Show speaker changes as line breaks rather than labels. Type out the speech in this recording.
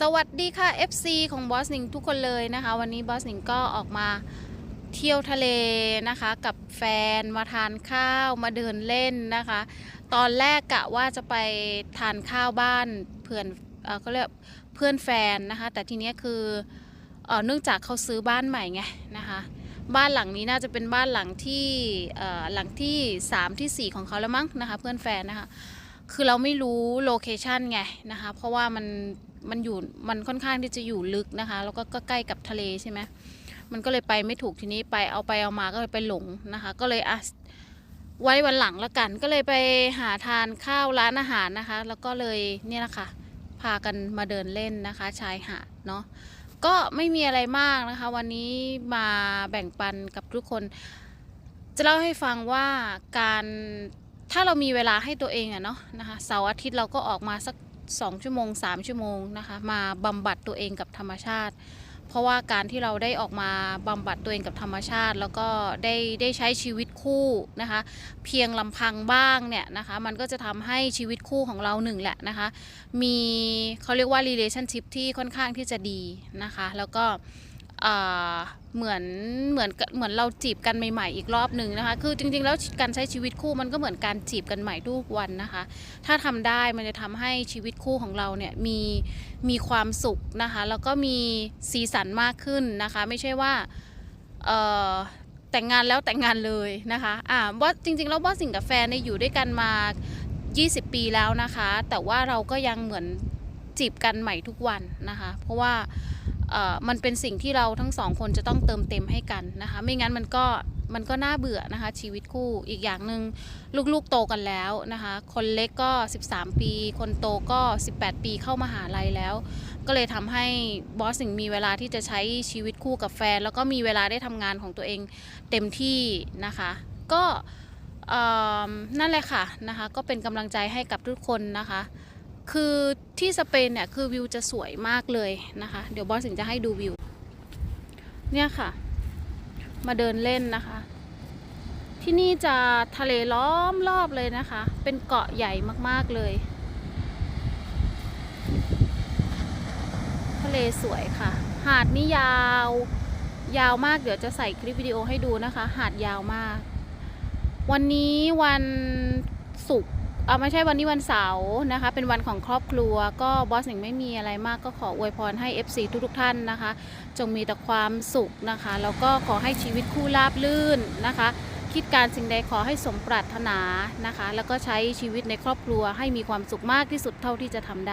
สวัสดีค่ะ FC ของบอสหนิงทุกคนเลยนะคะ วันนี้บอสหนิงก็ออกมาเที่ยวทะเลนะคะ กับแฟนมาทานข้าวมาเดินเล่นนะคะ ตอนแรกกะว่าจะไปทานข้าวบ้านเพื่อนเอ่อก็เรียกเพื่อนแฟนนะคะ แต่ทีนี้คือเอ่อเนื่องจากเขาซื้อบ้านใหม่ไงนะคะบ้านหลังนี้น่าจะเป็นบ้านหลังที่เอ่อหลังที่ 3 ที่ 4 ของเขาแล้วมั้งนะคะ เพื่อนแฟนนะคะ คือเราไม่รู้โลเคชันไงนะคะ เพราะว่ามันมันอยู่มันค่อนข้างที่จะอยู่ลึกนะคะ แล้วก็ก็ใกล้กับทะเลใช่ไหมมันก็เลยไปไม่ถูกทีนี้ไปเอาไปเอามาก็เลยไปหลงนะคะ ก็เลยอะไว้วันหลังละกัน ก็เลยไปหาทานข้าวร้านอาหารนะคะ แล้วก็เลยเนี่ยนะคะพากันมาเดินเล่นนะคะ ชายหาดเนาะก็ไม่มีอะไรมากนะคะ วันนี้มาแบ่งปันกับทุกคน จะเล่าให้ฟังว่าการ ถ้าเรามีเวลาให้ตัวเองอะเนาะนะคะเสาร์อาทิตย์เราก็ออกมาสัก 2 ชั่วโมง 3 ชั่วโมงนะคะมาบำบัดตัวเองกับธรรมชาติ เพราะว่าการที่เราได้ออกมาบำบัดตัวเองกับธรรมชาติ แล้วก็ได้ได้ใช้ชีวิตคู่นะคะเพียงลำพังบ้างเนี่ยนะคะมันก็จะทำให้ชีวิตคู่ของเราหนึ่งแหละนะคะมีเขาเรียกว่า relationship ที่ค่อนข้างที่จะดีนะคะแล้วก็ เหมือนเหมือนเหมือนเราจีบกันใหม่ๆอีกรอบหนึ่งนะคะ คือจริงๆแล้วการใช้ชีวิตคู่มันก็เหมือนการจีบกันใหม่ทุกวันนะคะ ถ้าทำได้มันจะทำให้ชีวิตคู่ของเราเนี่ยมีมีความสุขนะคะ แล้วก็มีสีสันมากขึ้นนะคะ ไม่ใช่ว่าแต่งงานแล้วแต่งงานเลยนะคะอ่าว่าจริงๆแล้วว่าสิงกับแฟนเนี่ยอยู่ด้วยกันมา 20 ปีแล้วนะคะ แต่ว่าเราก็ยังเหมือน จีบกันใหม่ทุกวันนะคะ เพราะว่ามันเป็นสิ่งที่เราทั้งสองคนจะต้องเติมเต็มให้กันนะคะ ไม่งั้นมันก็มันก็น่าเบื่อนะคะ ชีวิตคู่อีกอย่างหนึ่งลูกๆโตกันแล้วนะคะ คนเล็กก็ 13 ปี คนโตก็ 18 ปีเข้ามาหาลัยแล้ว ก็เลยทำให้บอสสิงมีเวลาที่จะใช้ชีวิตคู่กับแฟน แล้วก็มีเวลาได้ทำงานของตัวเองเต็มที่นะคะ ก็นั่นแหละค่ะนะคะ ก็เป็นกำลังใจให้กับทุกคนนะคะ คือที่สเปนเนี่ยคือวิวจะสวยมากเลยนะคะ เดี๋ยวบอสสิงจะให้ดูวิว เนี่ยค่ะ มาเดินเล่นนะคะ ที่นี่จะทะเลล้อมรอบเลยนะคะ เป็นเกาะใหญ่มากๆเลย ทะเลสวยค่ะ หาดนี่ยาว ยาวมากเดี๋ยวจะใส่คลิปวิดีโอให้ดูนะคะ หาดยาวมาก วันนี้วันศุกร์ เอาไม่ใช่วันนี้วันเสาร์นะคะ เป็นวันของครอบครัว ก็บอสหนิงไม่มีอะไรมากก็ขออวยพรให้ FC ทุกทุกท่านนะคะ จงมีแต่ความสุขนะคะ แล้วก็ขอให้ชีวิตคู่ราบลื่นนะคะ คิดการสิ่งใดขอให้สมปรารถนานะคะ แล้วก็ใช้ชีวิตในครอบครัวให้มีความสุขมากที่สุดเท่าที่จะทำได้